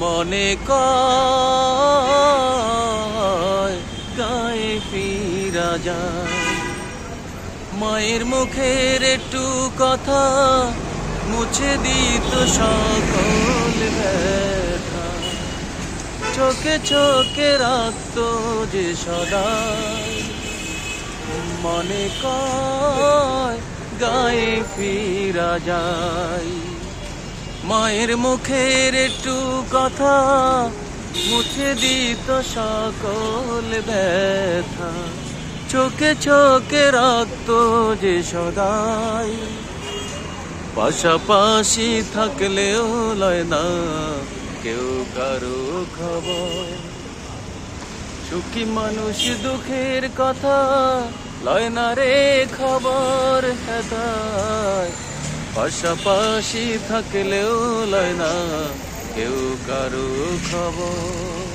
মনে কয় ফিরা যায়। মায়ের মুখের একটু কথা মুছে দিত সকল ব্যথা। চোখে চোখে রাখত যে সদাই মনে কয়, গায়ে ফিরা যায়। মায়ের মুখের একটু কথা, মুছে দিত সকল ব্যথা। চোখে চোখে রক্ত যে সদাই, পাশাপাশি থাকলেও লয় না কেউ কারও খবর। সুখী মানুষ দুঃখের কথা, লয় না রে খবর হেদায় পাশাপাশি থাকলেও লয় না কেউ কারও খবর।